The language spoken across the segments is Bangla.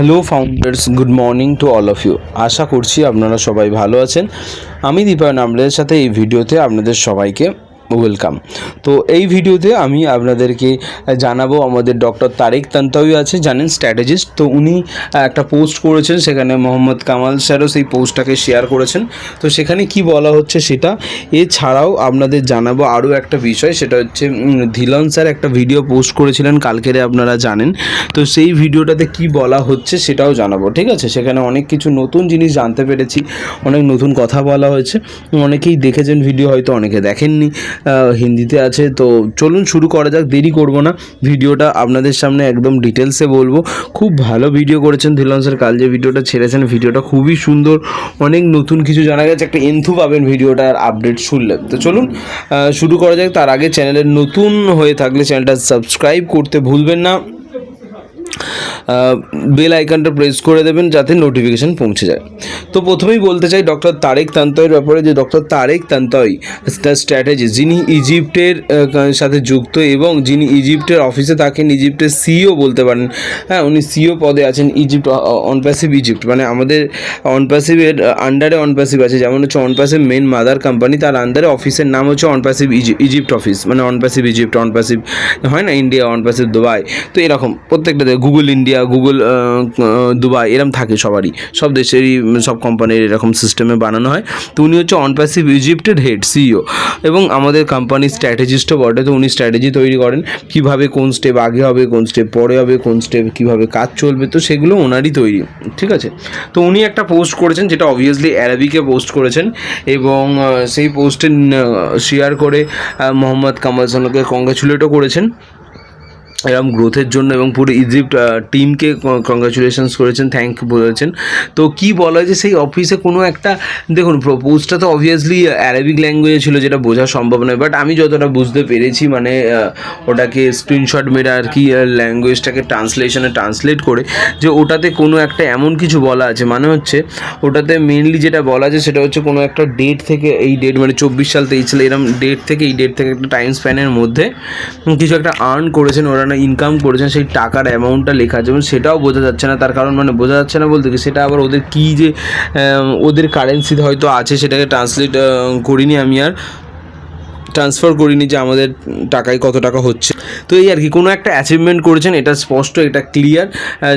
Hello founders good morning to all of you আশা করছি আপনারা সবাই ভালো আছেন। আমি দীপায়ন আমলের সাথে এই ভিডিওতে আপনাদের সবাইকে ওয়েলকাম তো এই ভিডিওতে আমি আপনাদেরকে জানাব, আমাদের ডক্টর তারেক তান্তাউই আছে, জানেন স্ট্র্যাটেজিস্ট তো উনি একটা পোস্ট করেছেন, সেখানে মোহাম্মদ কামাল স্যারও সেই পোস্টটাকে শেয়ার করেছেন। তো সেখানে কি বলা হচ্ছে সেটা, এছাড়াও আপনাদের জানাব আরও একটা বিষয়, সেটা হচ্ছে ধিলন স্যার একটা ভিডিও পোস্ট করেছিলেন, কালকেরে আপনারা জানেন। তো সেই ভিডিওটাতে কি বলা হচ্ছে সেটাও জানাব, ঠিক আছে? সেখানে অনেক কিছু নতুন জিনিস জানতে পেরেছি, অনেক নতুন কথা বলা হয়েছে। অনেকেই দেখেছেন ভিডিও হয়তো অনেকে দেখেননি। হিন্দিতে আছে। তো চলুন শুরু করা যাক, দেরি করব না। ভিডিওটা আপনাদের সামনে একদম ডিটেলসে বলব। খুব ভালো ভিডিও করেছেন ধিলন স্যার। কাল যে ভিডিওটা ছেড়েছেন, ভিডিওটা খুবই সুন্দর। অনেক নতুন কিছু জানা গেছে। একটা এন্থু পাবেন ভিডিওটার আপডেট শুনলে। তো চলুন শুরু করা যাক। তার আগে চ্যানেলের নতুন হয়ে থাকলে চ্যানেলটা সাবস্ক্রাইব করতে ভুলবেন না। বেল আইকনটা প্রেস করে দেবেন যাতে নোটিফিকেশন পৌঁছে যায়। তো প্রথমেই বলতে চাই ডক্টর তারেক তান্তয়ের ব্যাপারে যে ডক্টর তারেক তান্তয় তার স্ট্র্যাটেজি যিনি ইজিপ্টের সাথে যুক্ত এবং যিনি ইজিপ্টের অফিসে থাকেন, ইজিপ্টের সিও বলতে পারেন। হ্যাঁ উনি সিও পদে আছেন, ইজিপ্ট অনপ্যাসিভ ইজিপ্ট। মানে আমাদের অনপ্যাসিভের আন্ডারে অনপ্যাসিভ আছে। যেমন হচ্ছে অনপ্যাসিভ মেন মাদার কোম্পানি তার আন্ডারে অফিসের নাম হচ্ছে অনপ্যাসিভ ইজিপ্ট অফিস মানে অনপ্যাসিভ ইজিপ্ট অনপ্যাসিভ হয় না? ইন্ডিয়া অনপ্যাসিভ দুবাই তো এরকম প্রত্যেকটা গুগল ইন্ডিয়া গুগল দুবাই এরকম থাকে সবারই। সব দেশেরই, সব কোম্পানির এরকম সিস্টেমে বানানো হয়। তো উনি হচ্ছে অনপ্যাসিভ ইজিপ্টের হেড সিইও এবং আমাদের কোম্পানির স্ট্র্যাটেজিস্টও বটে, তো উনি স্ট্র্যাটেজি তৈরি করেন। কীভাবে কোন স্টেপ আগে হবে, কোন স্টেপ পরে হবে, কোন স্টেপ কীভাবে কাজ চলবে, তো সেগুলো ওনারই তৈরি। ঠিক আছে? তো উনি একটা পোস্ট করেছেন, যেটা অবভিয়াসলি অ্যারাবিকে পোস্ট করেছেন। এবং সেই পোস্টে শেয়ার করে মোহাম্মদ কামাল সানুকে কংগ্রাচুলেটও করেছেন। এরকম গ্রোথের জন্য এবং পুরো ইজিপ্ট টিমকে কংগ্রাচুলেশনস করেছেন থ্যাংক বলেছেন। তো কি বলা যে সেই অফিসে কোনো একটা, দেখুন প্রপোজটা তো অবভিয়াসলি অ্যারাবিক ল্যাঙ্গুয়েজে ছিল, যেটা বোঝা সম্ভব নয়। বাট আমি যতটা বুঝতে পেরেছি মানে ওটাকে স্ক্রিনশট মেরে আর কি ল্যাঙ্গুয়েজটাকে ট্রান্সলেশনে ট্রান্সলেট করে, যে ওটাতে কোনো একটা এমন কিছু বলা আছে। মানে হচ্ছে, ওটাতে মেনলি যেটা বলা আছে, সেটা হচ্ছে কোনো একটা ডেট থেকে এই ডেট মানে চব্বিশ সাল তেইশ সাল এরকম ডেট থেকে এই ডেট থেকে একটা টাইম স্প্যানের মধ্যে কিছু একটা আর্ন করেছেন ওরা না ইনকাম করেছেন সেই টাকার অ্যামাউন্টটা লেখা আছে এবং সেটাও বোঝা যাচ্ছে না, তার কারণ মানে বোঝা যাচ্ছে না বলতে কি, সেটা আবার ওদের কী যে ওদের কারেন্সি হয়তো আছে, সেটাকে ট্রান্সলেট করিনি আমি আর ট্রান্সফার করিনি যে আমাদের টাকায় কত টাকা হচ্ছে। তো এই আর কি, কোনো একটা অ্যাচিভমেন্ট করেছেন, এটা স্পষ্ট, এটা ক্লিয়ার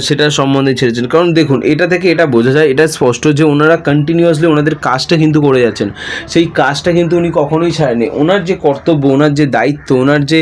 সেটার সম্বন্ধে ছেড়েছেন। কারণ দেখুন, এটা থেকে এটা বোঝা যায়, এটা স্পষ্ট যে ওনারা কন্টিনিউয়াসলি ওনাদের কাজটা কিন্তু করে যাচ্ছেন। সেই কাজটা কিন্তু উনি কখনোই ছাড়েনি ওনার যে কর্তব্য, ওনার যে দায়িত্ব, ওনার যে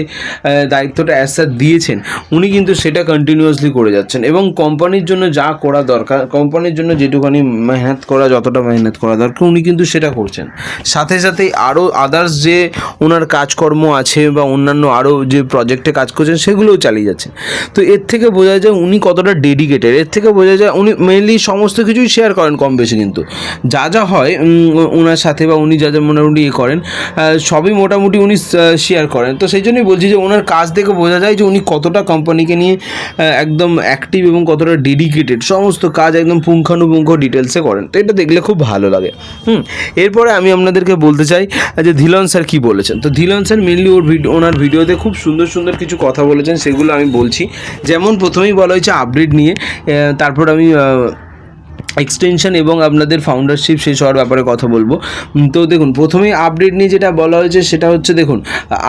দায়িত্বটা অ্যাসার দিয়েছেন, উনি কিন্তু সেটা কন্টিনিউয়াসলি করে যাচ্ছেন। এবং কোম্পানির জন্য যা করা দরকার কোম্পানির জন্য যেটুখানি মেহনত করা, যতটা মেহনত করা দরকার, উনি কিন্তু সেটা করছেন। সাথে সাথে আরও আদার্স যে ওনার কাজকর্ম আছে বা অন্যান্য আরও যে প্রজেক্টে কাজ করছেন, সেগুলোও চালিয়ে যাচ্ছেন। তো এর থেকে বোঝা যায় উনি কতটা ডেডিকেটেড এর থেকে বোঝা যায় উনি মেনলি সমস্ত কিছুই শেয়ার করেন কম বেশি কিন্তু। যা যা হয় ওনার সাথে বা উনি যা যা মোটামুটি ইয়ে করেন সবই মোটামুটি উনি শেয়ার করেন। তো সেই জন্যই বলছি যে ওনার কাজ দেখে বোঝা যায় যে উনি কতটা কোম্পানিকে নিয়ে একদম অ্যাক্টিভ এবং কতটা ডেডিকেটেড সমস্ত কাজ একদম পুঙ্খানুপুঙ্খ ডিটেলসে করেন। তো এটা দেখলে খুব ভালো লাগে। হুম, এরপরে আমি আপনাদেরকে বলতে চাই যে ধিলন স্যার কী বলেছেন? তো ধিলন স্যার মেনলি ওর ভিডিও ওনার ভিডিওতে খুব সুন্দর সুন্দর কিছু কথা বলেছেন সেগুলো আমি বলছি। যেমন প্রথমেই বলা হয়েছে আপডেট নিয়ে তারপর আমি এক্সটেনশন এবং আপনাদের ফাউন্ডারশিপ শেষ হওয়ার ব্যাপারে কথা বলব। তো দেখুন, প্রথমেই আপডেট নিয়ে যেটা বলা হয়েছে সেটা হচ্ছে দেখুন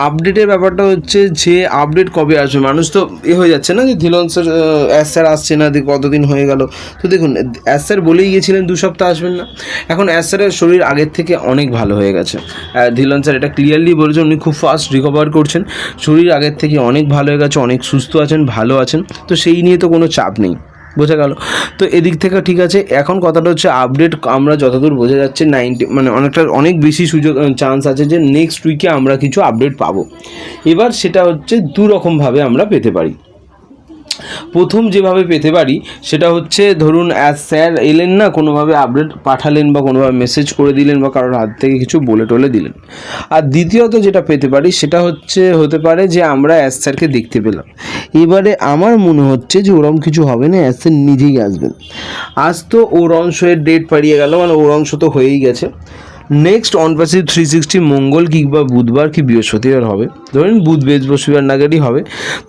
আপডেটের ব্যাপারটা হচ্ছে যে আপডেট কবে আসবে? মানুষ তো এ হয়ে যাচ্ছে না যে ধিলন স্যার অ্যাস স্যার আসছে না কতদিন হয়ে গেল। তো দেখুন অ্যাস স্যার বলেই গিয়েছিলেন দু সপ্তাহ আসবেন না। এখন অ্যাস স্যারের শরীর আগের থেকে অনেক ভালো হয়ে গেছে। ধিলন স্যার এটা ক্লিয়ারলি বলেছেন, উনি খুব ফাস্ট রিকভার করছেন। শরীর আগের থেকে অনেক ভালো হয়ে গেছে, অনেক সুস্থ আছেন, ভালো আছেন। তো সেই নিয়ে তো কোনো চাপ নেই। বোঝা গেল। তো এদিক থেকে ঠিক আছে, এখন কথাটা হচ্ছে আপডেট আমরা যতদূর বোঝা যাচ্ছে নাইনটি মানে অনেকটা অনেক বেশি সুযোগ চান্স আছে যে নেক্সট উইকে আমরা কিছু আপডেট পাবো। এবার সেটা হচ্ছে দু রকমভাবে আমরা পেতে পারি। প্রথম যেভাবে পেতে পারি, সেটা হচ্ছে ধরুন অ্যাজ স্যার এলেন না, কোনোভাবে আপডেট পাঠালেন বা কোনোভাবে মেসেজ করে দিলেন বা কারোর হাত থেকে কিছু বলে টলে দিলেন। আর দ্বিতীয়ত যেটা পেতে পারি, সেটা হচ্ছে, হতে পারে যে আমরা অ্যাজ স্যারকে দেখতে পেলাম। এবারে আমার মনে হচ্ছে যে ওরম কিছু হবে না অ্যাজ স্যার নিজেই আসবেন। আজ তো ওর অংশের ডেট পাড়িয়ে গেল মানে ওর অংশ তো হয়েই গেছে। Next on passive three sixty মঙ্গল কিংবা বুধবার কি বৃহস্পতিবার হবে? ধরুন বুধ বৃহস্পতিবার নাগাদই হবে।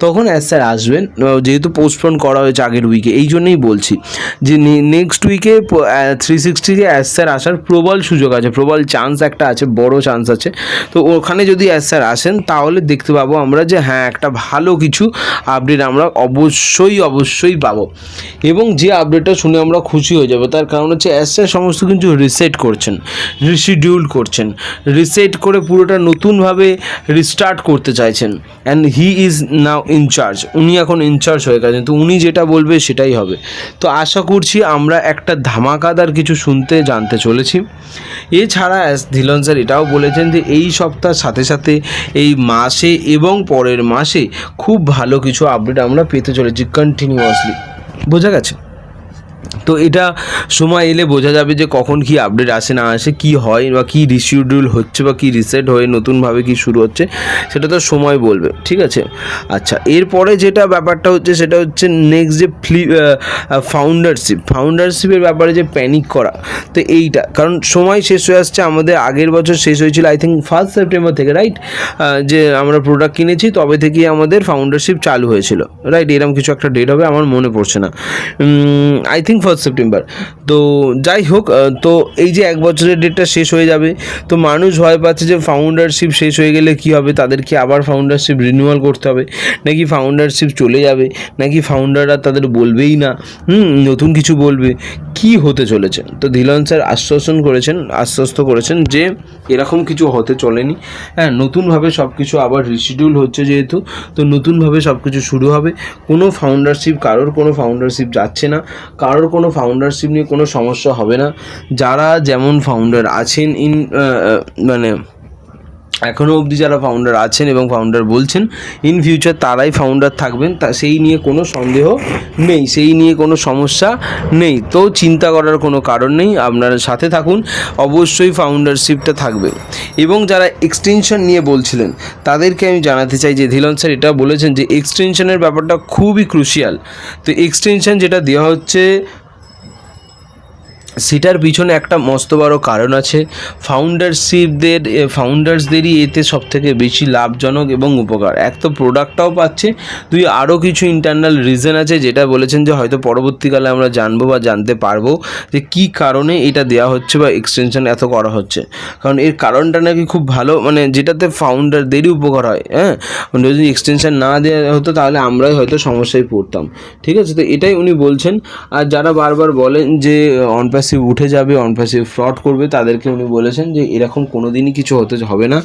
তখন অ্যাজ স্যার আসবেন যেহেতু পোস্টপোন করা হয়েছে আগের উইকে এই জন্যই বলছি যে নেক্সট উইকে থ্রি সিক্সটিকে অ্যাজ স্যার আসার প্রবল সুযোগ আছে, প্রবল চান্স একটা আছে, বড় চান্স আছে। তো ওখানে যদি অ্যাজ স্যার আসেন, তাহলে দেখতে পাবো আমরা যে হ্যাঁ একটা ভালো কিছু আপডেট আমরা অবশ্যই অবশ্যই পাবো। এবং যে আপডেটটা শুনে আমরা খুশি হয়ে যাব, তার কারণ হচ্ছে অ্যাজ স্যার সমস্ত কিছু রিসেট করছেন। রিশিডিউল করছেন রিসেট করে পুরোটা নতুনভাবে রিস্টার্ট করতে চাইছেন and he is now in charge উনি এখন ইনচার্জ হয়ে গেছেন, তো উনি যেটা বলবে সেটাই হবে। তো আশা করছি আমরা একটা ধামাকাদার কিছু শুনতে, জানতে চলেছি। এছাড়া ধিলন স্যার এটাও বলেছেন যে এই সপ্তাহের সাথে সাথে, এই মাসে এবং পরের মাসে খুব ভালো কিছু আপডেট আমরা পেতে চলেছি কন্টিনিউয়াসলি বোঝা গেছে? তো এটা সময় এলে বোঝা যাবে যে কখন কি আপডেট আসে, না আসে, কি হয় বা কি রিশিডিউল হচ্ছে বা কি রিসেট হয়ে নতুনভাবে কি শুরু হচ্ছে, সেটা তো সময় বলবে, ঠিক আছে? আচ্ছা এরপরে যেটা ব্যাপারটা হচ্ছে, সেটা হচ্ছে নেক্সট যে ফ্লি ফাউন্ডারশিপ ফাউন্ডারশিপের ব্যাপারে যে প্যানিক করা, তো এইটা, কারণ সময় শেষ হয়ে আসছে, আমাদের আগের বছর শেষ হয়েছিল আই থিঙ্ক ফার্স্ট সেপ্টেম্বর থেকে রাইট যে আমরা প্রোডাক্ট কিনেছি, তবে থেকেই আমাদের ফাউন্ডারশিপ চালু হয়েছিল রাইট এরকম কিছু একটা ডেট হবে, আমার মনে পড়ছে না। আই থিঙ্ক ফার্স্ট সেপ্টেম্বর তো যাই হোক তো এই যে এক বছরের ডেটটা শেষ হয়ে যাবে, তো মানুষ ভয় পাচ্ছে যে ফাউন্ডারশিপ শেষ হয়ে গেলে কি হবে? তাদেরকে আবার ফাউন্ডারশিপ রিনিউয়াল করতে হবে। নাকি ফাউন্ডারশিপ চলে যাবে? নাকি ফাউন্ডাররা তাদের বলবেই না? হুম, নতুন কিছু বলবে? কি হতে চলেছে? তো ধিলন স্যার আশ্বাসন করেছেন, আশ্বস্ত করেছেন যে এরকম কিছু হতে চলেনি। হ্যাঁ নতুনভাবে সব কিছু আবার রিশিডিউল হচ্ছে যেহেতু, তো নতুনভাবে সব কিছু শুরু হবে। কোনো ফাউন্ডারশিপ কারোর কোনো ফাউন্ডারশিপ যাচ্ছে না। কারোর কোনো ফাউন্ডারশিপ নিয়ে কোনো সমস্যা হবে না। যারা যেমন ফাউন্ডার আছেন, ইন মানে এখনও অবধি যারা ফাউন্ডার আছেন এবং ফাউন্ডার বলছেন ইন ফিউচার তারাই ফাউন্ডার থাকবেন, তা সেই নিয়ে কোনো সন্দেহ নেই, সেই নিয়ে কোনো সমস্যা নেই। তো চিন্তা করার কোনো কারণ নেই, আপনারা সাথে থাকুন, অবশ্যই ফাউন্ডারশিপটা থাকবে। এবং যারা এক্সটেনশন নিয়ে বলছিলেন, তাদেরকে আমি জানাতে চাই যে ধীলন স্যার এটা বলেছেন যে এক্সটেনশনের ব্যাপারটা খুবই ক্রুশিয়াল তো এক্সটেনশন যেটা দেওয়া হচ্ছে সেটার পিছনে একটা মস্ত বড় কারণ আছে। ফাউন্ডারশিপদের ফাউন্ডার্সদেরই এতে সব থেকে বেশি লাভজনক এবং উপকার। এক তো প্রোডাক্টটাও পাচ্ছে, দুই আরও কিছু ইন্টারনাল রিজন আছে যেটা বলেছেন যে হয়তো পরবর্তীকালে আমরা জানব বা জানতে পারব যে কী কারণে এটা দেওয়া হচ্ছে বা এক্সটেনশন এত করা হচ্ছে। কারণ এর কারণটা নাকি খুব ভালো মানে যেটাতে ফাউন্ডারদেরই উপকার হয় হ্যাঁ? মানে যদি এক্সটেনশন না দেওয়া হতো তাহলে আমরাই হয়তো সমস্যায় পড়তাম। ঠিক আছে? তো এটাই উনি বলছেন। আর যারা বারবার বলেন যে অনপ্যাসিভ উঠে যাবে অনপ্যাসিভ ফ্রড করবে, তাদেরকে উনি বলেছেন যে এরকম কোনো দিনই কিছু হতে হবে না।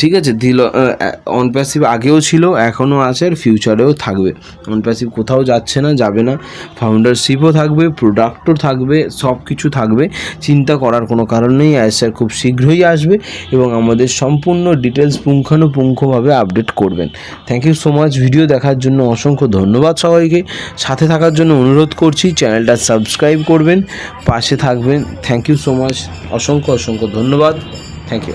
ঠিক আছে দিল অনপ্যাসিভ আগেও ছিল, এখনও আছে, আর ফিউচারেও থাকবে। অনপ্যাসিভ কোথাও যাচ্ছে না, যাবে না। ফাউন্ডারশিপও থাকবে প্রোডাক্টও থাকবে সব কিছু থাকবে। চিন্তা করার কোনো কারণ নেই স্যার খুব শীঘ্রই আসবে এবং আমাদের সম্পূর্ণ ডিটেলস পুঙ্খানুপুঙ্খভাবে আপডেট করবেন। Thank you so much video দেখার জন্য অসংখ্য ধন্যবাদ সবাইকে। সাথে থাকার জন্য অনুরোধ করছি চ্যানেলটা সাবস্ক্রাইব করবেন। পাশে থাকবেন। থ্যাংক ইউ সো মাচ অসংখ্য অসংখ্য ধন্যবাদ। Thank you